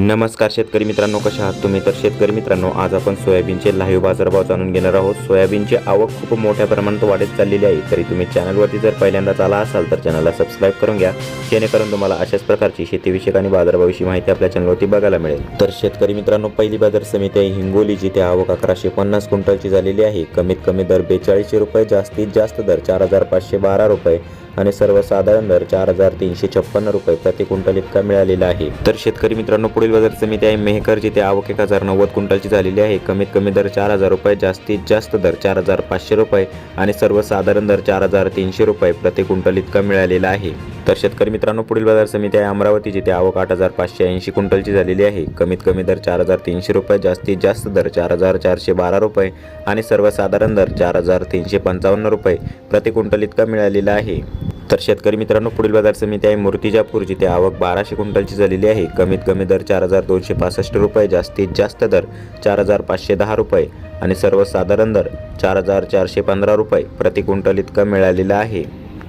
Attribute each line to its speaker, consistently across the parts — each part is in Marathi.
Speaker 1: नमस्कार शेतकरी मित्रांनो कशा आहात तुम्ही? तर शेतकरी मित्रांनो आज आपण सोयाबीनचे लाईव्ह बाजारभाव जाणून घेणार आहोत. सोयाबीनची आवक खूप मोठ्या प्रमाणात वाढत चाललेली आहे. तरी तुम्ही चॅनलवरती जर पहिल्यांदाच आला असाल तर चॅनलला सबस्क्राईब करून घ्या. जेणेकरून तुम्हाला अशाच प्रकारची शेतीविषयक आणि बाजारभावाविषयी माहिती आपल्या चॅनलवरती बघायला मिळेल. तर शेतकरी मित्रांनो पहिली बाजार समिती आहे हिंगोली जिथे आवक अकराशे पन्नास क्विंटलची झालेली आहे. कमीत कमी दर बेचाळीसशे रुपये जास्तीत जास्त दर चार हजार पाचशे बारा रुपये आणि सर्वसाधारण दर चार हजार तीनशे छप्पन्न रुपये प्रति क्विंटल इतका मिळालेला आहे. तर शेतकरी मित्रांनो पुढील बाजार समिती आहे मेहकर जिथे आवक एक हजार नव्वद क्विंटलची झालेली आहे. कमीत कमी दर चार हजार रुपये जास्तीत जास्त दर चार हजार पाचशे रुपये आणि सर्वसाधारण दर चार हजार तीनशे रुपये प्रति क्विंटल इतका मिळालेला आहे. तर शेतकरी मित्रांनो पुढील बाजार समिती आहे अमरावती जिथे आवक आठ हजार पाचशे ऐंशी क्विंटलची झालेली आहे. कमीत कमी दर चार हजार तीनशे रुपये जास्तीत जास्त दर चार हजार चारशे बारा रुपये आणि सर्वसाधारण दर चार हजार तीनशे पंचावन्न रुपये प्रति क्विंटल इतका मिळालेला आहे. तर शेतकरी मित्रांनो पुढील बाजार समिती आहे मूर्तिजापूर जिथे आवक बाराशे क्विंटलची झालेली आहे. कमीत कमी दर चार हजार दोनशे पासष्ट रुपये जास्तीत जास्त दर चार हजार पाचशे दहा रुपये आणि सर्वसाधारण दर चार हजार चारशे पंधरा रुपये प्रति क्विंटल इतका मिळालेला आहे.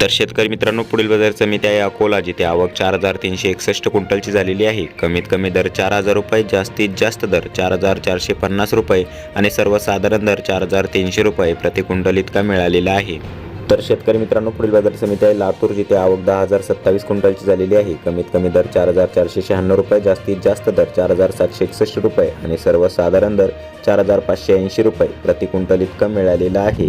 Speaker 1: तर शेतकरी मित्रांनो पुढील बाजार समिती आहे अकोला जिथे आवक चार हजार तीनशे एकसष्ट क्विंटलची झालेली आहे. कमीत कमी दर चार हजार रुपये जास्तीत जास्त दर चार हजार चारशे पन्नास रुपये आणि सर्वसाधारण दर चार हजार तीनशे रुपये प्रति क्विंटल इतका मिळालेला आहे. तर शेतकरी मित्रांनो पुढील बाजार समिती आहे लातूर जिथे आवक दहा हजार सत्तावीस क्विंटलची झालेली आहे. कमीत कमी दर चार हजार चारशे शहाण्णव रुपये जास्तीत जास्त दर चार हजार सातशे एकसष्ट रुपये आणि सर्वसाधारण दर चार हजार पाचशे ऐंशी रुपये प्रति क्विंटल इतका मिळालेला आहे.